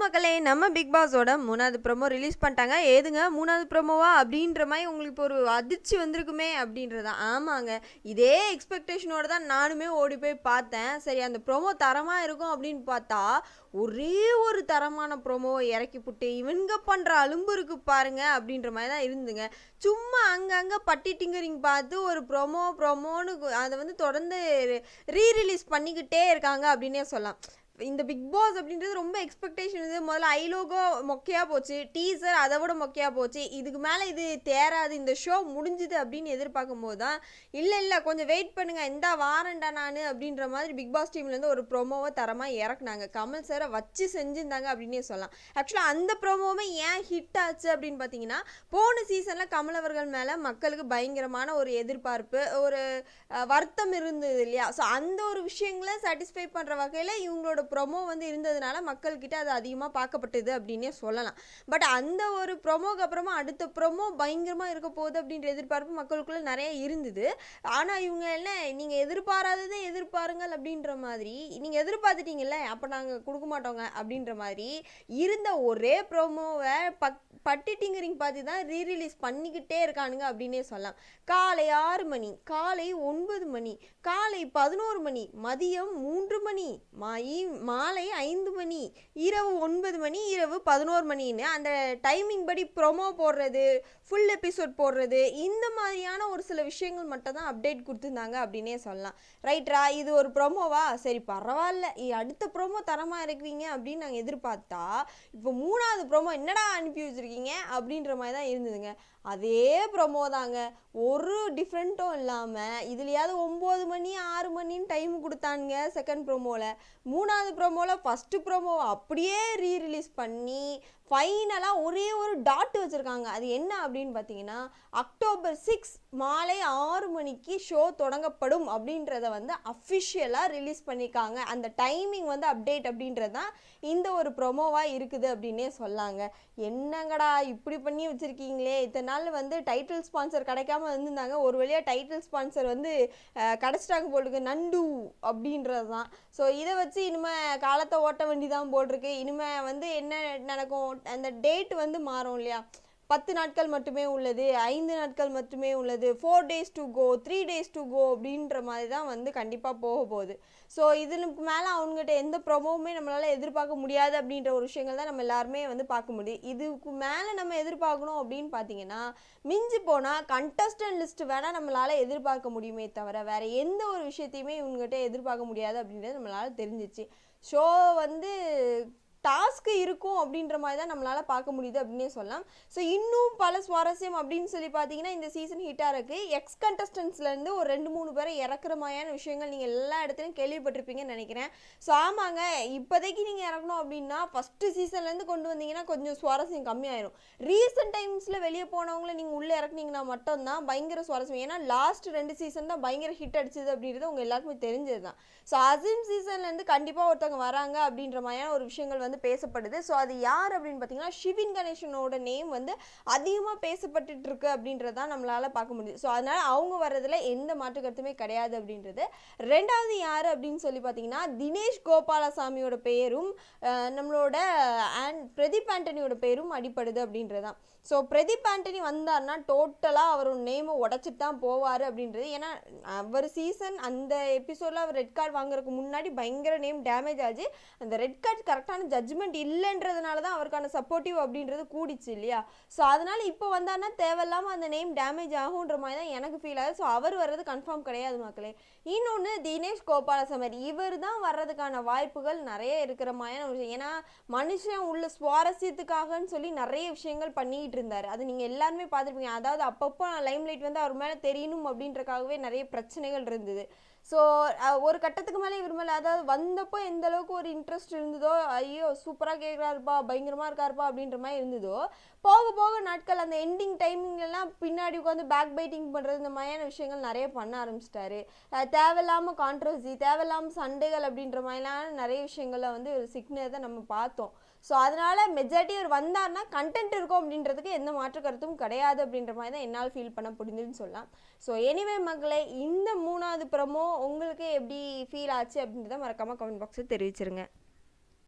மக்களே நம்ம பிக் பாஸோட மூணாவது ப்ரோமோ ரிலீஸ் பண்ணிட்டாங்க. ஏதுங்க? மூணாவது ப்ரோமோவா அப்படின்ற மாதிரி உங்களுக்கு இப்போ ஒரு அதிர்ச்சி வந்திருக்குமே அப்படின்றதா ஆமாங்க. இதே எக்ஸ்பெக்டேஷனோட தான் நானுமே ஓடி போய் பார்த்தேன். சரி அந்த ப்ரோமோ தரமாக இருக்கும் அப்படின்னு பார்த்தா ஒரே ஒரு தரமான ப்ரோமோவை இறக்கி புட்டு இவங்க பண்ணுற அலும்பு இருக்கு பாருங்க அப்படின்ற மாதிரி தான் இருந்துங்க. சும்மா அங்கங்கே பட்டி டிங்கரிங் பார்த்து ஒரு ப்ரோமோ ப்ரோமோன்னு அதை வந்து தொடர்ந்து ரீ ரிலீஸ் பண்ணிக்கிட்டே இருக்காங்க அப்படின்னே சொல்லலாம். இந்த பிக் பாஸ் அப்படின்றது ரொம்ப எக்ஸ்பெக்டேஷன் இது. முதல்ல ஐலோகோ மொக்கையாக போச்சு. டீசர் அதை விட மொக்கையாக போச்சு. இதுக்கு மேலே இது தேராது. இந்த ஷோ முடிஞ்சுது அப்படின்னு எதிர்பார்க்கும் போது தான் இல்லை இல்லை கொஞ்சம் வெயிட் பண்ணுங்கள் இந்த வாரண்டா நான். அப்படின்ற மாதிரி பிக் பாஸ் டீம்லேருந்து ஒரு ப்ரோமோவை தரமாக இறக்குனாங்க. கமல் சாரை வச்சு செஞ்சுருந்தாங்க அப்படின்னே சொல்லலாம். ஆக்சுவலாக அந்த ப்ரோமோவுமே ஏன் ஹிட் ஆச்சு அப்படின்னு பார்த்தீங்கன்னா போன சீசனில் கமல் அவர்கள் மேலே மக்களுக்கு பயங்கரமான ஒரு எதிர்பார்ப்பு ஒரு வருத்தம் இருந்தது இல்லையா? ஸோ அந்த ஒரு விஷயங்களை சாட்டிஸ்ஃபை பண்ணுற வகையில் இவங்களோட ப்ரொமோ வந்து இருந்ததுனால மக்கள்கிட்ட அது அதிகமாக பார்க்கப்பட்டது அப்படின்னே சொல்லலாம். பட் அந்த ஒரு ப்ரொமோக்கு அப்புறமா அடுத்த ப்ரொமோ பயங்கரமாக இருக்க போகுது அப்படின்ற எதிர்பார்ப்பு மக்களுக்குள்ளே நிறைய இருந்தது. ஆனால் இவங்க என்ன நீங்கள் எதிர்பாராததை எதிர்பாருங்கள் அப்படின்ற மாதிரி நீங்கள் எதிர்பார்த்துட்டீங்கல்ல அப்போ நாங்கள் கொடுக்க மாட்டோங்க அப்படின்ற மாதிரி இருந்த ஒரே ப்ரோமோவை பக் பட்டிட்டிங்கிறீங்க டிங்கரிங் பார்த்து தான் ரீரிலீஸ் பண்ணிக்கிட்டே இருக்கானுங்க அப்படின்னே சொல்லலாம். காலை ஆறு மணி காலை ஒன்பது மணி காலை பதினோரு மணி மதியம் மூன்று மணி மாயி மாலை ஐந்து மணி இரவு ஒன்பது மணி இரவு பதினோரு மணின்னு அந்த டைமிங் படி ப்ரொமோ போடுறது ஃபுல் எபிசோட் போடுறது இந்த மாதிரியான ஒரு சில விஷயங்கள் மட்டும் தான் அப்டேட் கொடுத்துருந்தாங்க அப்படின்னே சொல்லலாம். ரைட்ரா இது ஒரு ப்ரொமோவா சரி பரவாயில்ல. அடுத்த ப்ரொமோ தரமாக இருக்குவீங்க அப்படின்னு நாங்கள் எதிர்பார்த்தா இப்போ மூணாவது ப்ரோமோ என்னடா அனுப்பி வச்சுருக்கீங்க அப்படின்ற மாதிரி தான் இருந்ததுங்க. அதே ப்ரொமோ தாங்க. ஒரு டிஃப்ரெண்ட்டும் இல்லாமல் இதுலையாவது ஒம்பது மணி ஆறு மணின்னு டைம் கொடுத்தானுங்க செகண்ட் ப்ரொமோவில் மூணாவது ப்ரோமோவில் ஃபஸ்ட்டு ப்ரோமோவை அப்படியே ரீ ரிலீஸ் பண்ணி ஃபைனலாக ஒரே ஒரு டாட் வச்சுருக்காங்க. அது என்ன அப்படின்னு பார்த்தீங்கன்னா அக்டோபர் சிக்ஸ் மாலை ஆறு மணிக்கு ஷோ தொடங்கப்படும் அப்படின்றத வந்து அஃபிஷியலாக ரிலீஸ் பண்ணியிருக்காங்க. அந்த டைமிங் வந்து அப்டேட் அப்படின்றது தான் இந்த ஒரு ப்ரொமோவாக இருக்குது அப்படின்னே சொல்லாங்க. என்னங்கடா இப்படி பண்ணி வச்சுருக்கீங்களே? இத்தனை நாள் வந்து டைட்டில் ஸ்பான்சர் கிடைக்காம இருந்திருந்தாங்க ஒரு வழியாக டைட்டில் ஸ்பான்சர் வந்து கிடச்சிட்டாங்க போட்டுக்கு நண்டு அப்படின்றது தான். ஸோ இதை வச்சு இனிமேல் காலத்தை ஓட்ட வேண்டி தான் போட்டிருக்கு இனிமேல் வந்து என்ன நடக்கும்? அந்த டேட் வந்து மாறும் இல்லையா? பத்து நாட்கள் மட்டுமே உள்ளது ஐந்து நாட்கள் மட்டுமே உள்ளது four days to go three days to go அப்படின்ற மாதிரி தான் வந்து கண்டிப்பாக போக போகுது. ஸோ இதனுக்கு மேலே அவங்ககிட்ட எந்த ப்ரொமோவுமே நம்மளால் எதிர்பார்க்க முடியாது அப்படின்ற ஒரு விஷயங்கள் தான் நம்ம எல்லாருமே வந்து பார்க்க முடியும். இதுக்கு மேலே நம்ம எதிர்பார்க்கணும் அப்படின்னு பார்த்தீங்கன்னா மிஞ்சி போனால் கண்டஸ்டன்ட் லிஸ்ட் வேணால் நம்மளால் எதிர்பார்க்க முடியுமே தவிர வேறு எந்த ஒரு விஷயத்தையுமே இவங்ககிட்ட எதிர்பார்க்க முடியாது அப்படின்றது நம்மளால் தெரிஞ்சிச்சு. ஷோ வந்து டாஸ்க்கு இருக்கும் அப்படின்ற மாதிரி தான் நம்மளால் பார்க்க முடியுது அப்படின்னே சொல்லலாம். ஸோ இன்னும் பல சுவாரஸ்யம் அப்படின்னு சொல்லி பார்த்தீங்கன்னா இந்த சீசன் ஹிட்டாக இருக்குது எக்ஸ் கண்டஸ்டன்ஸ்லேருந்து ஒரு ரெண்டு மூணு பேரை இறக்குற மாதிரியான விஷயங்கள் நீங்கள் எல்லா இடத்துலையும் கேள்விப்பட்டிருப்பீங்கன்னு நினைக்கிறேன். ஸோ ஆமாங்க இப்போதைக்கு நீங்கள் இறக்கணும் அப்படின்னா ஃபஸ்ட்டு சீசன்லேருந்து கொண்டு வந்தீங்கன்னா கொஞ்சம் சுவாரஸ்யம் கம்மியாயிரும். ரீசெண்ட் டைம்ஸில் வெளியே போனவங்கள நீங்கள் உள்ளே இறக்குனீங்கன்னா மட்டும்தான் பயங்கர சுவாரஸ்யம். ஏன்னா லாஸ்ட் ரெண்டு சீசன் தான் பயங்கர ஹிட் அடிச்சது அப்படின்றது உங்கள் எல்லாருக்குமே தெரிஞ்சது தான் ஸோ அசிம் சீசன்லேருந்து கண்டிப்பாக ஒருத்தவங்க வராங்க அப்படின்ற மாதிரியான ஒரு விஷயங்கள் வந்து பேசப்படுது. ஸோ அது யார் அப்படின்னு பார்த்தீங்கன்னா சிவின் கணேசனோட நேம் வந்து அதிகமாக பேசப்பட்டுட்டு இருக்கு அப்படின்றத நம்மளால் பார்க்க முடியுது. ஸோ அதனால் அவங்க வர்றதுல எந்த மாற்று கருத்துமே கிடையாது அப்படின்றது. ரெண்டாவது யார் அப்படின்னு சொல்லி பார்த்தீங்கன்னா தினேஷ் கோபாலசாமியோட பெயரும் நம்மளோட ஆன் பிரதீப் ஆண்டனியோட பேரும் அடிப்படுது அப்படின்றதான் ஸோ பிரதீப் ஆண்டனி வந்தார்னா டோட்டலாக அவரோட நேமை உடச்சிட்டு தான் போவார் அப்படின்றது. ஏன்னா அவர் சீசன் அந்த எபிசோடில் அவர் ரெட் கார்டு வாங்குறதுக்கு முன்னாடி பயங்கர நேம் டேமேஜ் ஆச்சு. அந்த ரெட் கார்டு கரெக்டான ஜட்ஜ்மெண்ட் இல்லைன்றதுனால தான் அவருக்கான சப்போர்ட்டிவ் அப்படின்றது கூடிச்சு இல்லையா? ஸோ அதனால் இப்போ வந்தான்னா தேவையில்லாமல் அந்த நேம் டேமேஜ் ஆகுன்ற மாதிரி தான் எனக்கு ஃபீல் ஆகுது. ஸோ அவர் வர்றது கன்ஃபார்ம் கிடையாது மக்களே. இன்னொன்று தினேஷ் கோபாலசமர். இவர் தான் வர்றதுக்கான வாய்ப்புகள் நிறைய இருக்கிற மாதிரியான விஷயம். ஏன்னா மனுஷன் உள்ள சுவாரஸ்யத்துக்காகன்னு சொல்லி நிறைய விஷயங்கள் பண்ணிக்கிட்டு இருந்தார். அது நீங்கள் எல்லாருமே பார்த்துருப்பீங்க. அதாவது அப்பப்போ லைம்லைட் வந்து அவர் மேலே தெரியணும் அப்படின்றக்காகவே நிறைய பிரச்சனைகள் இருந்தது. ஸோ ஒரு கட்டத்துக்கு மேலே இவர் மேலே அதாவது வந்தப்போ எந்த அளவுக்கு ஒரு இன்ட்ரெஸ்ட் இருந்ததோ ஐயோ சூப்பராக கேட்குறாருப்பா பயங்கரமாக இருக்காருப்பா அப்படின்ற மாதிரி இருந்ததோ போக போக நாட்கள் அந்த எண்டிங் டைமிங்லாம் பின்னாடி உட்காந்து பேக் பைட்டிங் பண்ணுறது இந்த மாதிரியான விஷயங்கள் நிறைய பண்ண ஆரம்பிச்சிட்டாரு. தேவையில்லாமல் கான்ட்ரவர்சி தேவையில்லாமல் சண்டைகள் அப்படின்ற மாதிரிலாம் நிறைய விஷயங்களில் வந்து ஒரு சிக்னதை நம்ம பார்த்தோம். ஸோ அதனால் மெஜாரிட்டி அவர் வந்தார்னா கண்டென்ட் இருக்கும் அப்படின்றதுக்கு எந்த மாற்று கருத்தும் கிடையாது அப்படின்ற மாதிரி தான் என்னால் ஃபீல் பண்ண முடிஞ்சுன்னு சொல்லலாம். ஸோ எனிவே மக்களே இந்த மூணாவது ப்ரமோ உங்களுக்கு எப்படி ஃபீல் ஆச்சு அப்படின்றத மறக்காமல் கமெண்ட் பாக்ஸில் தெரிவிச்சிருங்க.